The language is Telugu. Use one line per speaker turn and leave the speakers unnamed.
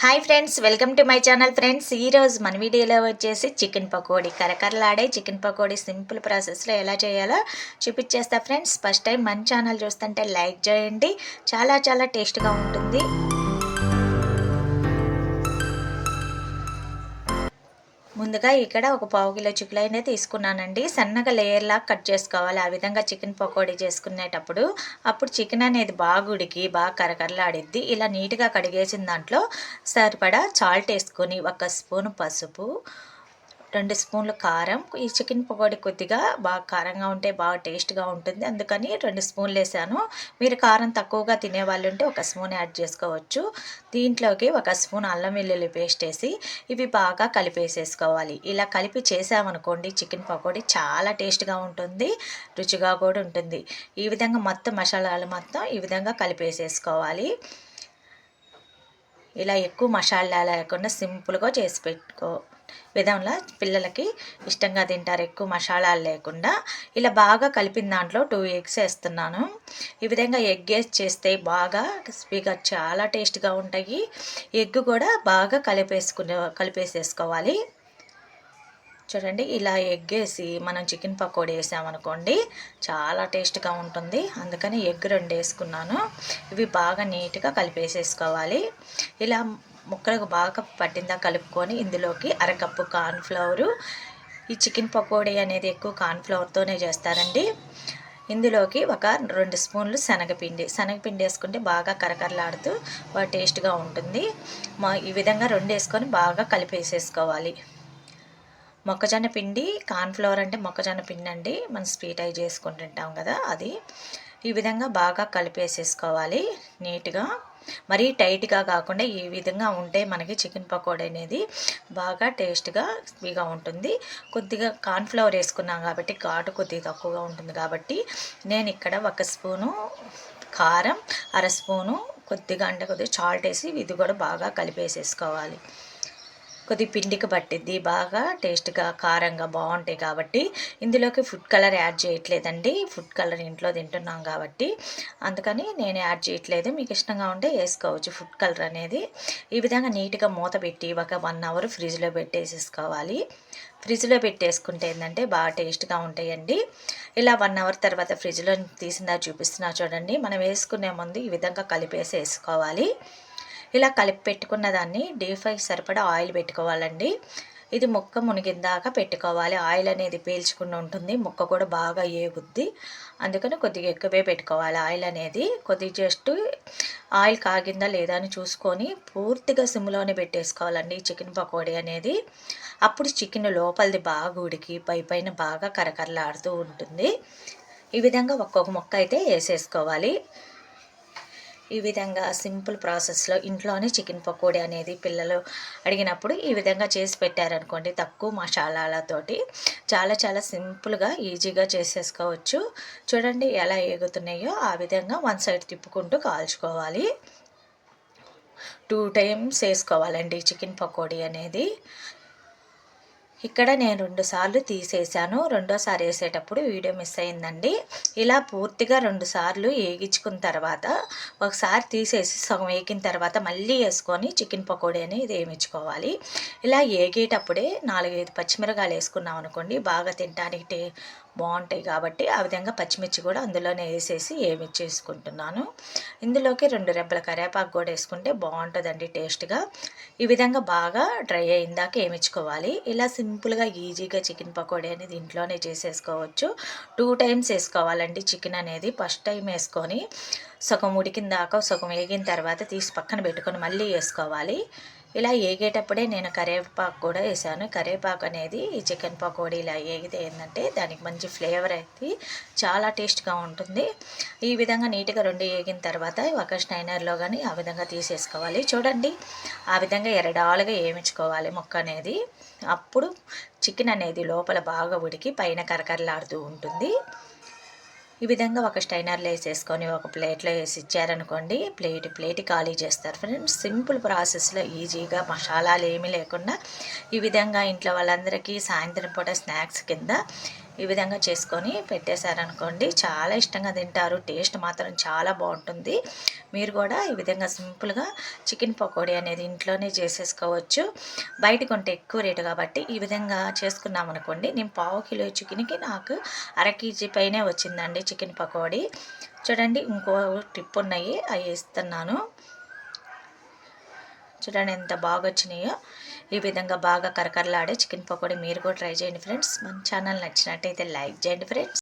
Hi friends welcome to my channel friends. ఈరోజు మన వీడియోలో వచ్చేసి చికెన్ పకోడీ కరకరలాడే చికెన్ పకోడీ సింపుల్ ప్రాసెస్లో ఎలా చేయాలో చూపించేస్తా ఫ్రెండ్స్. ఫస్ట్ టైం మన ఛానల్ చూస్తుంటే లైక్ చేయండి. చాలా చాలా టేస్ట్గా ఉంటుంది. ముందుగా ఇక్కడ ఒక పావు కిలో చిక్కులైనా తీసుకున్నానండి. సన్నగా లేయర్లా కట్ చేసుకోవాలి. ఆ విధంగా చికెన్ పకోడీ చేసుకునేటప్పుడు అప్పుడు చికెన్ అనేది బాగా ఉడికి బాగా కరకరలాడిద్ది. ఇలా నీట్గా కడిగేసిన దాంట్లో సరిపడా చాల్ట్ వేసుకొని ఒక స్పూన్ పసుపు రెండు స్పూన్లు కారం. ఈ చికెన్ పకోడీ కొద్దిగా బాగా కారంగా ఉంటే బాగా టేస్ట్గా ఉంటుంది. అందుకని రెండు స్పూన్లు వేసాను. మీరు కారం తక్కువగా తినే వాళ్ళు ఉంటే ఒక స్పూన్ యాడ్ చేసుకోవచ్చు. దీంట్లోకి ఒక స్పూన్ అల్లం వెల్లుల్లి పేస్ట్ వేసి ఇవి బాగా కలిపేసేసుకోవాలి. ఇలా కలిపి చేసామనుకోండి చికెన్ పకోడీ చాలా టేస్ట్గా ఉంటుంది. రుచిగా కూడా ఉంటుంది. ఈ విధంగా మొత్తం మసాలాలు మొత్తం ఈ విధంగా కలిపేసేసుకోవాలి. ఇలా ఎక్కువ మసాలా లేకుండా సింపుల్గా చేసి పెట్టుకో విధంలో పిల్లలకి ఇష్టంగా తింటారు. ఎక్కువ మసాలాలు లేకుండా ఇలా బాగా కలిపిన దాంట్లో టూ ఎగ్స్ వేస్తున్నాను. ఈ విధంగా ఎగ్ వేసి చేస్తే బాగా స్పీకర్ చాలా టేస్ట్గా ఉంటాయి. ఎగ్ కూడా బాగా కలిపేసుకునే కలిపేసేసుకోవాలి. చూడండి ఇలా ఎగ్ వేసి మనం చికెన్ పకోడీ వేసామనుకోండి చాలా టేస్ట్గా ఉంటుంది. అందుకని ఎగ్ రెండు వేసుకున్నాను. ఇవి బాగా నీట్గా కలిపేసేసుకోవాలి. ఇలా ముక్కలకు బాగా పట్టిందా కలుపుకొని ఇందులోకి అరకప్పు కార్న్ఫ్లవరు. ఈ చికెన్ పకోడీ అనేది ఎక్కువ కార్న్ఫ్లవర్తోనే చేస్తారండి. ఇందులోకి ఒక రెండు స్పూన్లు శనగపిండి. శనగపిండి వేసుకుంటే బాగా కరకరలాడుతూ బాగా టేస్ట్గా ఉంటుంది. మా ఈ విధంగా రెండు వేసుకొని బాగా కలిపేసేసుకోవాలి. మొక్కజొన్న పిండి కార్న్ఫ్లవర్ అంటే మొక్కజొన్న పిండి అండి. మనం స్వీట్ అయి చేసుకుంటుంటాం కదా అది. ఈ విధంగా బాగా కలిపేసేసుకోవాలి నీట్గా. మరీ టైట్గా కాకుండా ఈ విధంగా ఉంటే మనకి చికెన్ పకోడీ అనేది బాగా టేస్ట్గా స్వీగా ఉంటుంది. కొద్దిగా కార్న్ఫ్లవర్ వేసుకున్నాం కాబట్టి ఘాటు కొద్దిగా తక్కువగా ఉంటుంది కాబట్టి నేను ఇక్కడ ఒక స్పూను కారం అర స్పూను కొద్దిగా అంటే కొద్దిగా చాల్ట్ వేసి ఇది కూడా బాగా కలిపేసేసుకోవాలి. కొద్ది పిండికి పట్టిద్ది. బాగా టేస్ట్గా కారంగా బాగుంటాయి కాబట్టి ఇందులోకి ఫుడ్ కలర్ యాడ్ చేయట్లేదండి. ఫుడ్ కలర్ ఇంట్లో తింటున్నాం కాబట్టి అందుకని నేను యాడ్ చేయట్లేదు. మీకు ఇష్టంగా ఉంటే వేసుకోవచ్చు. ఫుడ్ కలర్ అనేది ఈ విధంగా నీట్గా మూత పెట్టి ఒక వన్ అవర్ ఫ్రిడ్జ్లో పెట్టేసేసుకోవాలి. ఫ్రిడ్జ్లో పెట్టేసుకుంటే ఏంటంటే బాగా టేస్ట్గా ఉంటాయండి. ఇలా వన్ అవర్ తర్వాత ఫ్రిడ్జ్లో తీసిందా చూపిస్తున్నా చూడండి. మనం వేసుకునే ముందు ఈ విధంగా కలిపేసి వేసుకోవాలి ఇలా కలిపి పెట్టుకున్న దాన్ని డీప్ ఫ్రై సరిపడా ఆయిల్ పెట్టుకోవాలండి. ఇది ముక్క మునిగిందాక పెట్టుకోవాలి. ఆయిల్ అనేది పీల్చుకుని ఉంటుంది. ముక్క కూడా బాగా ఏగుద్ది. అందుకని కొద్దిగా ఎక్కువే పెట్టుకోవాలి. ఆయిల్ అనేది కొద్దిగా జస్ట్ ఆయిల్ కాగిందా లేదా అని చూసుకొని పూర్తిగా సిమ్లోనే పెట్టేసుకోవాలండి. చికెన్ పకోడీ అనేది అప్పుడు చికెన్ లోపలిది బాగా ఉడికి పై పైన బాగా కరకరలాడుతూ ఉంటుంది. ఈ విధంగా ఒక్కొక్క ముక్క అయితే వేసేసుకోవాలి. ఈ విధంగా సింపుల్ ప్రాసెస్లో ఇంట్లోనే చికెన్ పకోడీ అనేది పిల్లలు అడిగినప్పుడు ఈ విధంగా చేసి పెట్టారనుకోండి తక్కువ మసాలాలతోటి చాలా చాలా సింపుల్గా ఈజీగా చేసేసుకోవచ్చు. చూడండి ఎలా ఎగుతున్నాయో ఆ విధంగా వన్ సైడ్ తిప్పుకుంటూ కాల్చుకోవాలి. టూ టైమ్స్ వేసుకోవాలండి చికెన్ పకోడీ అనేది. ఇక్కడ నేను రెండు సార్లు తీసేసాను రెండోసారి వేసేటప్పుడు వీడియో మిస్ అయిందండి. ఇలా పూర్తిగా రెండు సార్లు వేగించుకున్న తర్వాత ఒకసారి తీసేసి సగం వేగిన తర్వాత మళ్ళీ వేసుకొని చికెన్ పకోడీ అనేది వేయించుకోవాలి. ఇలా వేగేటప్పుడే నాలుగైదు పచ్చిమిరకాయలు వేసుకున్నాం అనుకోండి బాగా తినడానికి బాగుంటాయి కాబట్టి ఆ విధంగా పచ్చిమిర్చి కూడా అందులోనే వేసేసి వేసుకుంటున్నాను ఇందులోకి రెండు రెబ్బల కరివేపాకు కూడా వేసుకుంటే బాగుంటుందండి టేస్ట్గా. ఈ విధంగా బాగా డ్రై అయిందాక ఏమిచ్చుకోవాలి. ఇలా సింపుల్గా ఈజీగా చికెన్ పకోడీ అనేది ఇంట్లోనే చేసేసుకోవచ్చు. టూ టైమ్స్ వేసుకోవాలండి చికెన్ అనేది. ఫస్ట్ టైం వేసుకొని సగం ఉడికిన దాకా సగం వేగిన తర్వాత తీసి పక్కన పెట్టుకొని మళ్ళీ వేసుకోవాలి. ఇలా ఏగేటప్పుడే నేను కరివేపాకు కూడా వేసాను. కరివేపాకు అనేది ఈ చికెన్ పకోడీ ఇలా ఏగితే ఏంటంటే దానికి మంచి ఫ్లేవర్ అయితే చాలా టేస్ట్గా ఉంటుంది. ఈ విధంగా నీట్గా రెండు ఏగిన తర్వాత ఒక స్టైనర్లో కానీ ఆ విధంగా తీసేసుకోవాలి. చూడండి ఆ విధంగా ఎరడాలుగా వేయించుకోవాలి మొక్క అనేది. అప్పుడు చికెన్ అనేది లోపల బాగా ఉడికి పైన కరకరలాడుతూ ఉంటుంది. ఈ విధంగా ఒక స్టైనర్లో వేసేసుకొని ఒక ప్లేట్లో వేసి ఇచ్చారనుకోండి ప్లేట్ ప్లేట్ ఖాళీ చేస్తారు. ఫ్రెండ్స్ సింపుల్ ప్రాసెస్లో ఈజీగా మసాలాలు ఏమీ లేకుండా ఈ విధంగా ఇంట్లో వాళ్ళందరికీ సాయంత్రం పూట స్నాక్స్ కింద ఈ విధంగా చేసుకొని పెట్టేశారనుకోండి చాలా ఇష్టంగా తింటారు. టేస్ట్ మాత్రం చాలా బాగుంటుంది. మీరు కూడా ఈ విధంగా సింపుల్గా చికెన్ పకోడీ అనేది ఇంట్లోనే చేసేసుకోవచ్చు. బయట కొంటే ఎక్కువ రేటు కాబట్టి ఈ విధంగా చేసుకున్నాం అనుకోండి నేను పావు కిలో చికెన్కి నాకు అర కేజీ పైనే వచ్చిందండి చికెన్ పకోడీ. చూడండి ఇంకో టిప్ ఉన్నాయి అవి ఇస్తున్నాను చూడండి ఎంత బాగా వచ్చినాయో ఈ విధంగా బాగా కరకరలాడే చికెన్ పకోడీ మీరు కూడా ట్రై చేయండి ఫ్రెండ్స్. మన ఛానల్ నచ్చినట్టయితే లైక్ చేయండి ఫ్రెండ్స్.